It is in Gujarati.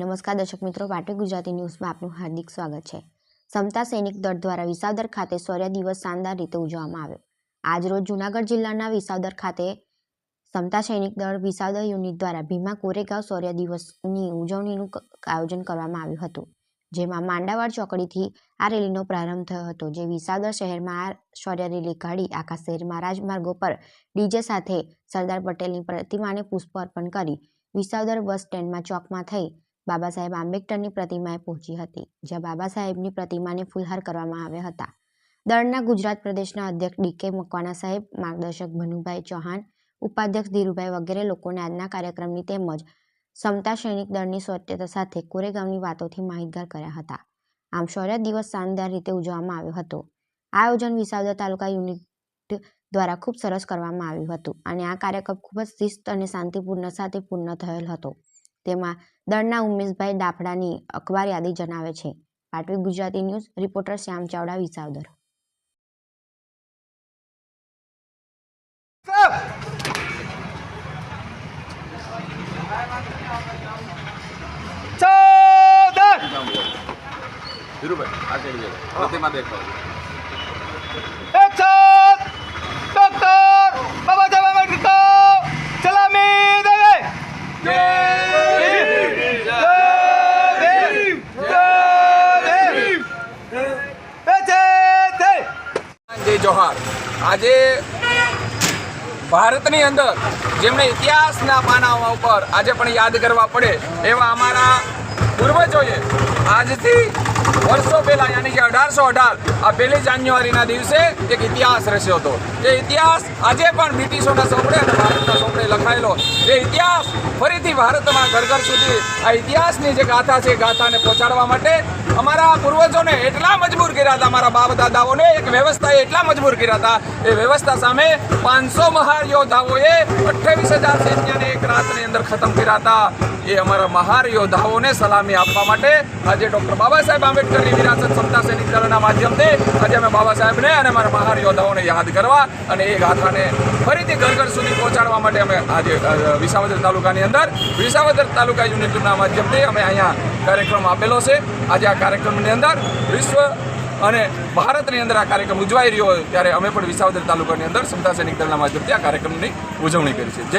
નમસ્કાર દર્શક મિત્રો, વાટે ગુજરાતી ન્યૂઝમાં આપનું હાર્દિક સ્વાગત છે. સમતા સૈનિક દળ દ્વારા વિસાવદર ખાતે શૌર્ય દિવસ શાનદાર રીતે ઉજવવામાં આવ્યો. આજરોજ જૂનાગઢ જિલ્લાના વિસાવદર ખાતે સમતા સૈનિક દળ વિસાવદર યુનિટ દ્વારા ભીમા કોરેગાંવ શૌર્ય દિવસની ઉજવણીનું આયોજન કરવામાં આવ્યું હતું. જેમાં માંડાવાડ ચોકડીથી આ રેલીનો પ્રારંભ થયો હતો, જે વિસાવદર શહેરમાં આ શૌર્ય રેલી કાઢી આખા શહેરમાં રાજમાર્ગો પર ડીજે સાથે સરદાર પટેલની પ્રતિમાને પુષ્પ અર્પણ કરી વિસાવદર બસ સ્ટેન્ડમાં ચોકમાં થઈ બાબા સાહેબ આંબેડકરની પ્રતિમાએ પહોંચી હતી, જ્યાં બાબા સાહેબની પ્રતિમાને ફૂલહાર કરવામાં આવ્યા હતા. દળના ગુજરાત પ્રદેશના અધ્યક્ષ ડીકે મકવાના સાહેબ, માર્ગદર્શક ભનુભાઈ ચૌહાણ, ઉપાધ્યક્ષ ધીરુભાઈ વગેરે લોકોને આજના કાર્યક્રમની તેમજ સમતા સૈનિક દળની સ્વચ્છતા સાથે કોરેગાંવની વાતોથી માહિતગાર કર્યા હતા. આમ શૌર્ય દિવસ શાનદાર રીતે ઉજવવામાં આવ્યો હતો. આ આયોજન વિસાવદર તાલુકા યુનિટ દ્વારા ખૂબ સરસ કરવામાં આવ્યું હતું અને આ કાર્યક્રમ ખૂબ જ શિસ્ત અને શાંતિપૂર્ણ સાથે પૂર્ણ થયેલ હતો. તેમાં દળના ઉમેશભાઈ દાફડાની અખબાર યાદી જણાવે છે પાટવી ગુજરાતી ન્યૂઝ રિપોર્ટર શ્યામ ચાવડા વિસાવદર ધીરુભાઈ આ સાઈડ જજો. પ્રતિમા દેખાડો. એકસો ડોક્ટર બાબા સાહેબ આંબેડકર સલામી દે જય ભીમ! જય ભીમ! જય ભીમ! એ છે તે. જય જોહાર આજે ભારતની અંદર જેમણે ઇતિહાસના પાનાઓ ઉપર આજે પણ યાદ કરવા પડે એવા અમારા પૂર્વજોએ આજથી વર્ષો પહેલા યાની કે અઢારસો અઢાર, આ પહેલી જાન્યુઆરીના દિવસે એક ઇતિહાસ રચ્યો હતો. એ ઇતિહાસ આજે પણ બ્રિટિશોના સોંપડે અને ભારતના સોંપડે લખાયેલો. એ ઇતિહાસ ફરીથી ભારતમાં ઘર ઘર સુધી આ ઇતિહાસની જે ગાથા છે ગાથાને પહોંચાડવા માટે અમારા પૂર્વજોને એટલા મજબૂર કર્યા હતા, અમારા બાપ દાદાઓને એક વ્યવસ્થાએ એટલા મજબૂર કર્યા હતા. એ વ્યવસ્થા સામે પાંચસો મહાર યોદ્ધાઓએ અઠ્ઠાવીસ હજાર સૈન્યને એક રાતની અંદર ખતમ કર્યા હતા એ અમારા મહાર યોદ્ધાઓને સલામી આપવા માટે આજે ડૉક્ટર બાબા સાહેબ આંબેડકરની વિરાસત સમતા સૈનિક દળના માધ્યમથી આજે અમે બાબા સાહેબને અને અમારા મહાર યોદ્ધાઓને યાદ કરવા અને એ ગાથાને ફરીથી ઘર ઘર સુધી પહોંચાડવા માટે અમે આજે વિસાવદર તાલુકાની અંદર, વિસાવદર તાલુકા યુનિટના માધ્યમથી અમે અહીંયા કાર્યક્રમ આપેલો છે. આજે આ કાર્યક્રમની અંદર વિશ્વ અને ભારતની અંદર આ કાર્યક્રમ ઉજવાઈ રહ્યો હોય ત્યારે અમે પણ વિસાવદર તાલુકાની અંદર સમતા સૈનિક દળના માધ્યમથી આ કાર્યક્રમની ઉજવણી કરી છે. જય